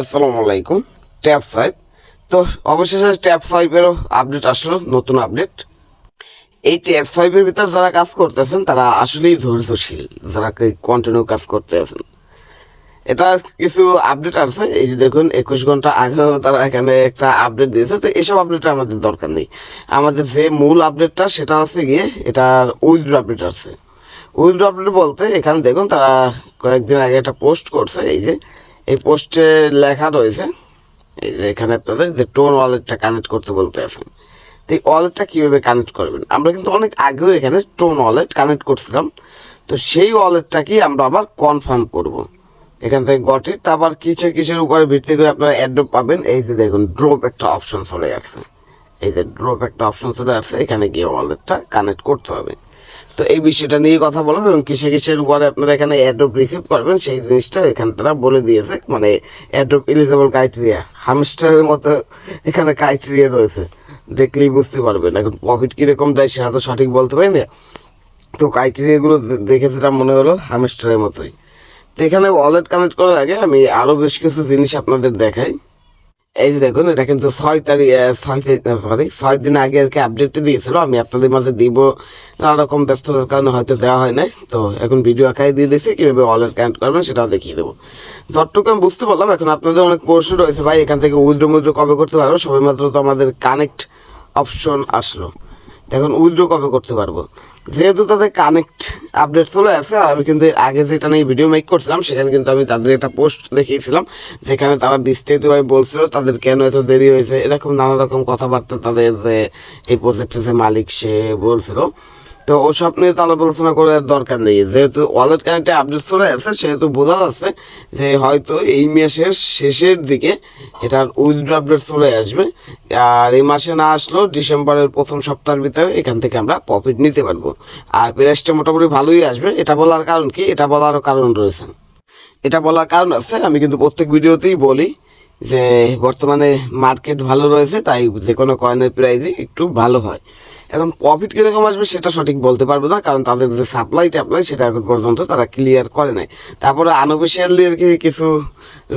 আসসালামু আলাইকুম, tab five. তো অবশেষে ট্যাব ফাইভেরও আপডেট আসলো, নতুন আপডেট। এই ট্যাব ফাইভের ভিতর যারা কাজ করতেছেন, তারা আসলেই ধৈর্যশীল, যারা কন্টিনিউ কাজ করতে আছেন এটা কিছু আপডেট আছে এই যে দেখুন, একুশ ঘণ্টা আগেও তারা এখানে একটা আপডেট দিয়েছে, তো এসব আপডেট আমাদের দরকার নেই। আমাদের যে মূল আপডেটটা, সেটা হচ্ছে গিয়ে এটার উইথড্র আপডেট আছে উইথড্র আপডেট বলতে এখানে দেখুন, তারা কয়েকদিন আগে একটা পোস্ট করছে, এই যে এই পোস্টে লেখা রয়েছে, এই যে এখানে আপনাদের যে টোন ওয়ালেটটা কানেক্ট করতে বলতে আছেন, তো এই ওয়ালেটটা কীভাবে কানেক্ট করবেন? আমরা কিন্তু অনেক আগেও এখানে টোন ওয়ালেট কানেক্ট করছিলাম, তো সেই ওয়ালেটটাকেই আমরা আবার কনফার্ম করব। এখান থেকে গট তারপর কিছু কিছুর উপরে ভিত্তি করে আপনারা অ্যাড্রপ পাবেন, এই যে দেখুন ড্রপ একটা অপশন চলে আসছে। এই যে ড্রপ একটা অপশন চলে আসছে, এখানে গিয়ে ওয়ালেটটা কানেক্ট করতে হবে। তো এই বিষয়টা নিয়ে কথা বলব এবং কিসে কিসের উপরে আপনারা এখানে অ্যাড্রপ রিসিভ করবেন, সেই জিনিসটা এখানে তারা বলে দিয়েছে। মানে অ্যাড্রপ এলিজেবল ক্রাইটেরিয়া হামস্টারের মতো এখানে ক্রাইটেরিয়া রয়েছে। দেখলেই বুঝতে পারবেন। এখন প্রফিট কীরকম দেয় সেটা তো সঠিক বলতে পারি না। তো ক্রাইটেরিয়াগুলো দেখে সেটা মনে হলো হামস্টারের মতোই। তো এখানে ওয়ালেট কানেক্ট করার আগে আমি আরও বেশ কিছু জিনিস আপনাদের দেখাই। এই যে দেখুন, এটা কিন্তু ছয় তারিখ ছয় সরি ছয় দিন আগে আর কি আপডেটটা দিয়েছিল। আমি আপনাদের মাঝে দিব, নানা রকম ব্যস্ততার কারণে হয়তো দেওয়া হয় নাই। তো এখন ভিডিও আকারে দিয়ে দিয়েছি, কীভাবে ওয়ালেট কানেক্ট করবেন সেটাও দেখিয়ে দেবো। যতটুকু আমি বুঝতে পারলাম, এখন আপনাদের অনেক প্রশ্ন রয়েছে, ভাই, এখান থেকে উইথড্র মুদ্র কবে করতে পারব? সবাই মাত্র তো আমাদের কানেক্ট অপশন আসলো। এখন উইথড্র কবে করতে পারব? যেহেতু তাদের কানেক্ট আপডেট চলে আসছে, আর আমি কিন্তু আগে যেটা নিয়ে ভিডিও মেক করছিলাম, সেখানে কিন্তু আমি তাদের একটা পোস্ট দেখিয়েছিলাম, যেখানে তারা বিস্তারিতভাবে বলছিল তাদের কেন এত দেরি হয়েছে, এরকম নানা রকম কথাবার্তা তাদের যে এই প্রজেক্টের যে মালিক সে বলছিল। তো ওসব নিয়ে তো আলোচনা করার দরকার নেই। যেহেতু ওয়ালেট কানেক্টে আপডেট চলে আসছে, সেহেতু বোঝা যাচ্ছে যে হয়তো এই মাসের শেষের দিকে এটার উইথড্র আপডেট চলে আসবে। আর এই মাসে না আসলেও ডিসেম্বরের প্রথম সপ্তাহের ভিতরে এখান থেকে আমরা প্রফিট নিতে পারব। আর প্রাইসটা মোটামুটি ভালোই আসবে। এটা বলার কারণ কি? এটা বলারও কারণ রয়েছে। এটা বলার কারণ আছে, আমি কিন্তু প্রত্যেক ভিডিওতেই বলি যে বর্তমানে মার্কেট ভালো রয়েছে, তাই যে কোনো কয়েনের প্রাইসই একটু ভালো হয়। এখন প্রফিট কীরকম আসবে সেটা সঠিক বলতে পারব না, কারণ তাদের যে সাপ্লাই ট্যাপ্লাই সেটা এখন পর্যন্ত তারা ক্লিয়ার করে নাই। তারপরে আনঅফিসিয়ালি আর কি কিছু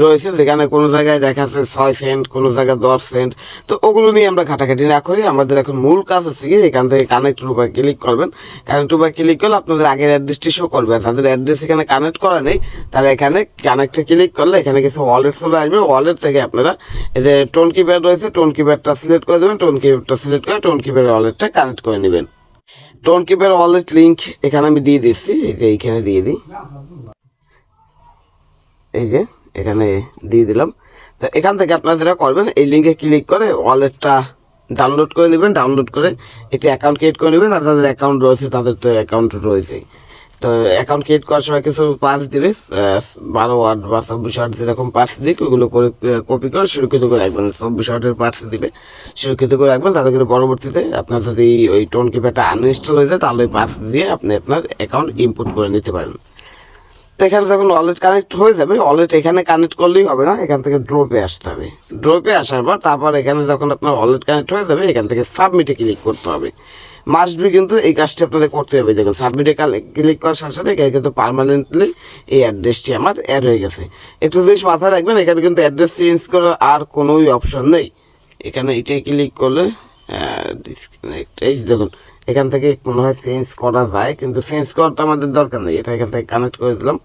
রয়েছে, যেখানে কোনো জায়গায় দেখাচ্ছে ছয় সেন্ট কোনো জায়গায় দশ সেন্ট তো ওগুলো নিয়ে আমরা ঘাটাঘাটি না করি। আমাদের এখন মূল কাজ হচ্ছে কি এখান থেকে কানেক্ট রূপে ক্লিক করবেন। কানেক্ট রূপে ক্লিক করলে আপনাদের আগের অ্যাড্রেসটি শো করবে। আর তাদের অ্যাড্রেস এখানে কানেক্ট করা নেই, তারা এখানে কানেক্টে ক্লিক করলে এখানে কিছু ওয়ালেট চলে আসবে। ওয়ালেট থেকে আপনারা এই যে টোন কিপ্যাড রয়েছে টোন কিপ্যাডটা সিলেক্ট করে দেবেন। টোন কিপ্যাডটা সিলেক্ট করে টোন কিপ্যাডের ওয়ালেটটা কানেক্ট করে নেবেন। টোন কিপের ওয়ালেট লিঙ্ক এখানে আমি দিয়ে দিচ্ছি, এই যে এইখানে দিয়ে দিই। এই যে, এখানে দিয়ে দিলাম। তো এখান থেকে আপনারা যেটা করবেন, এই লিঙ্কে ক্লিক করে ওয়ালেটটা ডাউনলোড করে নেবেন ডাউনলোড করে একটি অ্যাকাউন্ট ক্রিয়েট করে নেবেন, আর তাদের অ্যাকাউন্ট রয়েছে তাদের তো অ্যাকাউন্ট রয়েছেই। তো অ্যাকাউন্ট ক্রিয়েট করার সময় কিছু পার্স দিবে বারো ওয়ার্ড বা চব্বিশ ওয়ার্ড যেরকম পার্স দিক, ওগুলো করে কপি করে, সুরক্ষিত করে রাখবেন। চব্বিশ ওয়ার্ডের পার্স দিবে, সুরক্ষিত করে রাখবেন। তাতে করে পরবর্তীতে আপনার যদি ওই টোন কিপ্যাডটা আনইনস্টল হয়ে যায়, তাহলে ওই পার্স দিয়ে আপনি আপনার অ্যাকাউন্ট ইনপুট করে নিতে পারেন। তো এখানে যখন ওয়ালেট কানেক্ট হয়ে যাবে ওয়ালেট এখানে কানেক্ট করলেই হবে না, এখান থেকে ড্রপে আসতে হবে। ড্রপে আসার পর তারপর এখানে যখন আপনার ওয়ালেট কানেক্ট হয়ে যাবে, এখান থেকে সাবমিটে ক্লিক করতে হবে। মাস্ট বি কিন্তু এই কাজটি আপনাদের করতে হবে। দেখুন সাবমিটে ক্লিক করার সাথে সাথে এখানে কিন্তু পার্মানেন্টলি এই অ্যাড্রেসটি আমার অ্যাড হয়ে গেছে। একটু জিনিস মাথায় রাখবেন, এখানে কিন্তু অ্যাড্রেস চেঞ্জ করার আর কোনোই অপশন নেই। এখানে এটাই ক্লিক করলে ডিসকানেক্ট এই দেখুন, এখান থেকে মনে হয় চেঞ্জ করা যায়, কিন্তু চেঞ্জ করার তো আমাদের দরকার নেই। এটা এখান থেকে কানেক্ট করে দিলাম।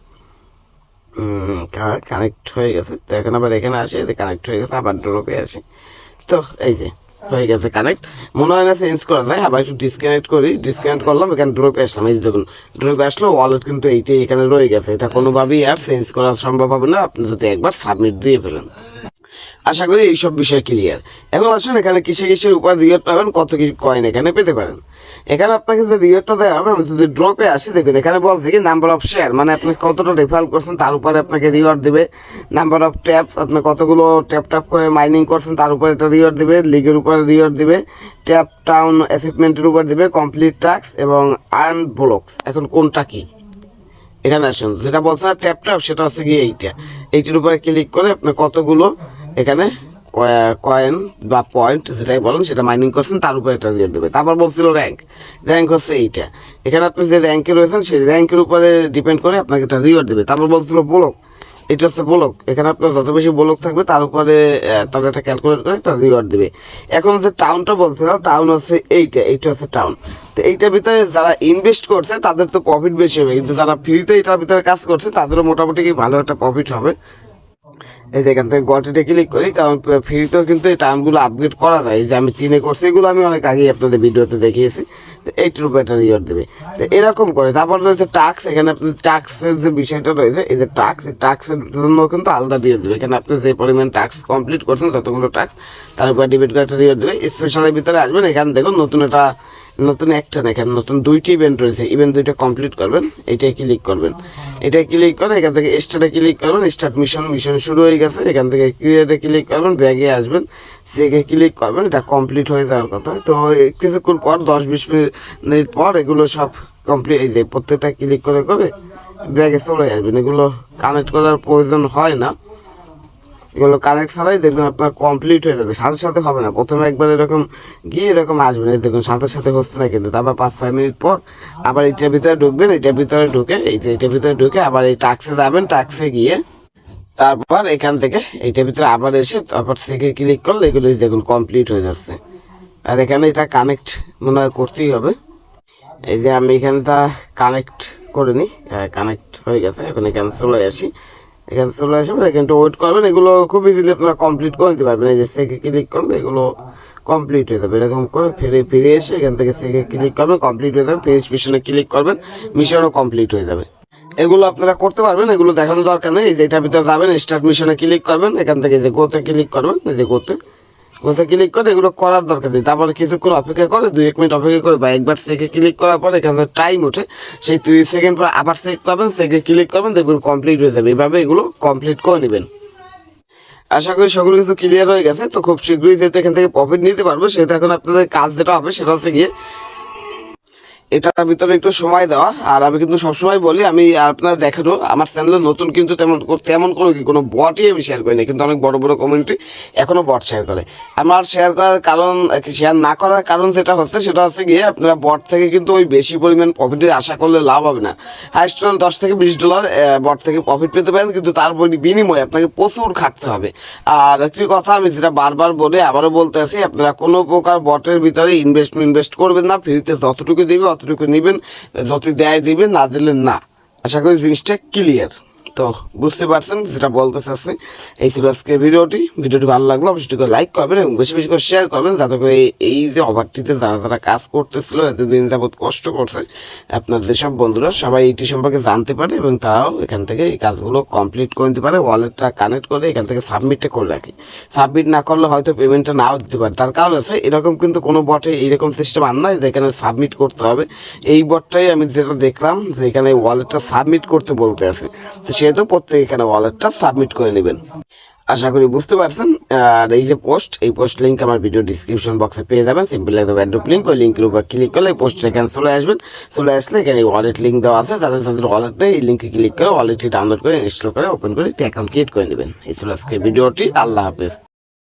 কানেক্ট হয়ে গেছে। তো এখন আবার এখানে আসে কানেক্ট হয়ে গেছে, আবার ড্রপে আসে। তো এই যে হয়ে গেছে কানেক্ট মনে হয় না চেঞ্জ করা যায়, আবার একটু ডিসকানেক্ট করি ডিসকানেক্ট করলাম, এখানে ড্রপ আসলাম। এই দেখুন ড্রপ আসলো ওয়ালেট কিন্তু এইটাই এখানে রয়ে গেছে। এটা কোনোভাবেই আর চেঞ্জ করা সম্ভব হবে না। আপনি যদি একবার সাবমিট দিয়ে ফেলেন। আশা করি এইসব বিষয় ক্লিয়ার এখন আসুন, এখানে কিসে কিসের উপর রিওয়ার্ড পাবেন, কত কি কয়েন এখানে পেতে পারেন। এখানে আপনাকে যে রিওয়ার্ডটা দেওয়া হবে যদি ড্রপে আসি, দেখুন, এখানে বলছে কি নাম্বার অফ শেয়ার মানে আপনি কতটা রেফার করছেন, তার উপরে আপনাকে রিওয়ার্ড দেবে। নাম্বার অফ ট্যাপস আপনি কতগুলো ট্যাপ ট্যাপ করে মাইনিং করছেন, তার উপরে একটা রিওয়ার্ড দেবে লিগের উপরে রিওয়ার্ড দেবে ট্যাপ টাউন অ্যাচিভমেন্টের উপর দেবে কমপ্লিট টাস্ক এবং আর্ন ব্লকস এখন কোনটা কি? এখানে আসুন, যেটা বলছে না ট্যাপ ট্যাপ সেটা হচ্ছে গিয়ে এইটা। এইটির উপরে ক্লিক করে আপনি কতগুলো এখানে কয়েন বা পয়েন্ট যেটাই বলেন, সেটা মাইনিং করছেন, তার উপরে এটা রিওয়ার্ড দেবে। তারপর বলছিল র্যাঙ্ক র্যাঙ্ক হচ্ছে এইটা। এখানে আপনি যে র্যাঙ্কে রয়েছেন, সেই র্যাঙ্কের উপরে ডিপেন্ড করে আপনাকে একটা রিওয়ার্ড দেবে। তারপর বলছিল ব্লক এটা হচ্ছে ব্লক এখানে আপনার যত বেশি ব্লক থাকবে, তার উপরে তারা একটা ক্যালকুলেট করে তার রিওয়ার্ড দেবে। এখন যে টাউনটা বলছিলাম টাউন হচ্ছে এইটা এইটা হচ্ছে টাউন তো এইটার ভিতরে যারা ইনভেস্ট করছে, তাদের তো প্রফিট বেশি হবে। কিন্তু যারা ফ্রিতে এটার ভিতরে কাজ করছে, তাদেরও মোটামুটি ভালো একটা প্রফিট হবে? এই যে এখান থেকে গটিতে ক্লিক করি, কারণ ফ্রিতেও কিন্তু এই টার্মগুলো আপগ্রেড করা যায়। যে আমি তিনে করছি, এগুলো আমি অনেক আগেই আপনাদের ভিডিওতে দেখিয়েছি। তো এইটার উপর একটা রিওয়ার্ড দেবে। তো এরকম করে, তারপর রয়েছে টাক্স এখানে আপনাদের টাক্সের যে বিষয়টা রয়েছে, এই যে টাক্স এই টাক্সের জন্য কিন্তু আলাদা রিওয়ার্ড দেবে। এখানে আপনি যে পরিমাণ টাক্স কমপ্লিট করছেন ততগুলো টাক্স তার উপর ডিবিট করে একটা রিওয়ার্ড দেবে। স্পেশালের ভিতরে আসবেন, এখানে দেখুন নতুন একটা নতুন একটা না এখানে নতুন দুইটি ইভেন্ট রয়েছে। ইভেন্ট দুইটা কমপ্লিট করবেন, এটাই ক্লিক করবেন। এটা ক্লিক করে এখান থেকে স্টার্টে ক্লিক করবেন স্টার্ট মিশন মিশন শুরু হয়ে গেছে। এখান থেকে ক্রিয়েটে ক্লিক করবেন ব্যাগে আসবেন সেকে ক্লিক করবেন, এটা কমপ্লিট হয়ে যাওয়ার কথা। তো কিছুক্ষণ পর, দশ বিশ মিনিট পর এগুলো সব কমপ্লিট এই যে প্রত্যেকটা ক্লিক করে করে ব্যাগে চলে আসবেন। এগুলো কানেক্ট করার প্রয়োজন হয় না। এগুলো কানেক্ট ছাড়াই দেখবেন আপনার কমপ্লিট হয়ে যাবে। সাথে সাথে হবে না। প্রথমে একবার এরকম গিয়ে এরকম আসবেন। এই দেখুন, সাথে সাথে হচ্ছে না কিন্তু। তারপর পাঁচ, ছয় মিনিট পর আবার এইটার ভিতরে ঢুকবেন। এইটার ভিতরে ঢুকে, এই যে এইটার ভিতরে ঢুকে আবার এই টাক্সে যাবেন। টাক্সে গিয়ে তারপর এখান থেকে এইটার ভিতরে আবার এসে তারপর থেকে ক্লিক করলে এগুলো দেখুন কমপ্লিট হয়ে যাচ্ছে। আর এখানে এটা কানেক্ট মনে হয় করতেই হবে। এই যে আমি এখানটা কানেক্ট করে নিই। কানেক্ট হয়ে গেছে। এখন এখানে চলে আসি। এখানে চলে আসবেন এখানটা ওয়েট করবেন, এগুলো খুব ইজিলি আপনারা কমপ্লিট করে নিতে পারবেন। এই যে সেকে ক্লিক করলে এগুলো কমপ্লিট হয়ে যাবে। এরকম করে ফিরে ফিরে এসে এখান থেকে সেকে ক্লিক করবেন কমপ্লিট হয়ে যাবে। ফিনিশ মিশনে ক্লিক করবেন মিশনও কমপ্লিট হয়ে যাবে। এগুলো আপনারা করতে পারবেন, এগুলো দেখানো দরকার নেই। এই যে এটার ভিতরে যাবেন স্টার্ট মিশনে ক্লিক করবেন, এখান থেকে যে গোতে ক্লিক করবেন, এই যে গোতে গোতে ক্লিক করে এগুলো করার দরকার নেই। তারপরে কিছুক্ষণ অপেক্ষা করে, দুই এক মিনিট অপেক্ষা করে বা একবার সেকে ক্লিক করার পরে এখানে টাইম ওঠে। সেই তিরিশ সেকেন্ড পর আবার সেক পাবেন সেকে ক্লিক করবেন, দেখবেন কমপ্লিট হয়ে যাবে। এভাবে এগুলো কমপ্লিট করে নেবেন। আশা করি সকল কিছু ক্লিয়ার হয়ে গেছে। তো খুব শীঘ্রই যেহেতু এখান থেকে প্রফিট নিতে পারব, সেহেতু এখন আপনাদের কাজ যেটা হবে সেটা হচ্ছে গিয়ে এটার ভিতরে একটু সময় দেওয়া। আর আমি কিন্তু সবসময় বলি, আমি আপনার দেখানো, আমার চ্যানেলে নতুন কিন্তু তেমন তেমন কোনো কি, কোনো বটই আমি শেয়ার করি না কিন্তু অনেক বড় বড় কমিউনিটি এখনও বট শেয়ার করে। আমার শেয়ার করার কারণ শেয়ার না করার কারণ যেটা হচ্ছে, সেটা হচ্ছে গিয়ে আপনারা বট থেকে কিন্তু ওই বেশি পরিমাণ প্রফিটের আশা করলে লাভ হবে না। হাইস্ট দশ থেকে বিশ ডলার বট থেকে প্রফিট পেতে পারেন, কিন্তু তার বিনিময়ে আপনাকে প্রচুর খাটতে হবে। আর একটি কথা আমি যেটা বারবার বলে, আবারও বলতে আছি, আপনারা কোনো প্রকার বটের ভিতরে ইনভেস্ট ইনভেস্ট করবেন না ফ্রিতে যতটুকু দিবে অতটুকু নেবেন যত দেয় দিবেন না দিলেন না। আশা করি জিনিসটা ক্লিয়ার তো বুঝতে পারছেন যেটা বলতে চাচ্ছি এই ছিল আজকে ভিডিওটি। ভিডিওটি ভালো লাগল অবশ্যই করে লাইক করবেন এবং বেশি বেশি করে শেয়ার করবেন যাতে করে এই- যে অফারটিতে যারা যারা কাজ করতেছিল, এতদিন যাবৎ কষ্ট করছে, আপনাদের সব বন্ধুরা সবাই এইটি সম্পর্কে জানতে পারে এবং তারাও এখান থেকে এই কাজগুলো কমপ্লিট করে নিতে পারে ওয়ালেটটা কানেক্ট করে এখান থেকে সাবমিটটা করে রাখে। সাবমিট না করলে হয়তো পেমেন্টটা নাও দিতে পারে। তার কারণ আছে, এরকম কিন্তু কোনো বটে এইরকম সিস্টেম আর নাই যে এখানে সাবমিট করতে হবে। এই বটটাই আমি যেটা দেখলাম যে এখানে ওয়ালেটটা সাবমিট করতে বলতে আছে। তো সেহেতু প্রত্যেকে এখানে ওয়ালেটটা সাবমিট করে নেবেন। আশা করি বুঝতে পারছেন। আর এই যে পোস্ট এই পোস্ট লিঙ্ক আমার ভিডিও ডিসক্রিপশন বক্সে পেয়ে যাবেন। সিম্পল একদম অ্যাড্রপ লিঙ্ক ওই লিঙ্কের উপর ক্লিক করলে এই পোস্টটা এখানে চলে আসবেন। চলে আসলে এখানে ওয়ালেট লিঙ্ক দেওয়া আছে। তাদের তাদের ওয়ালেটটা এই লিঙ্কে ক্লিক করে ওয়ালেটটি ডাউনলোড করে ইনস্টল করে ওপেন করে, একটি অ্যাকাউন্ট ক্রিয়েট করে নেবেন। এই ছিল আজকে ভিডিওটি আল্লাহ হাফেজ।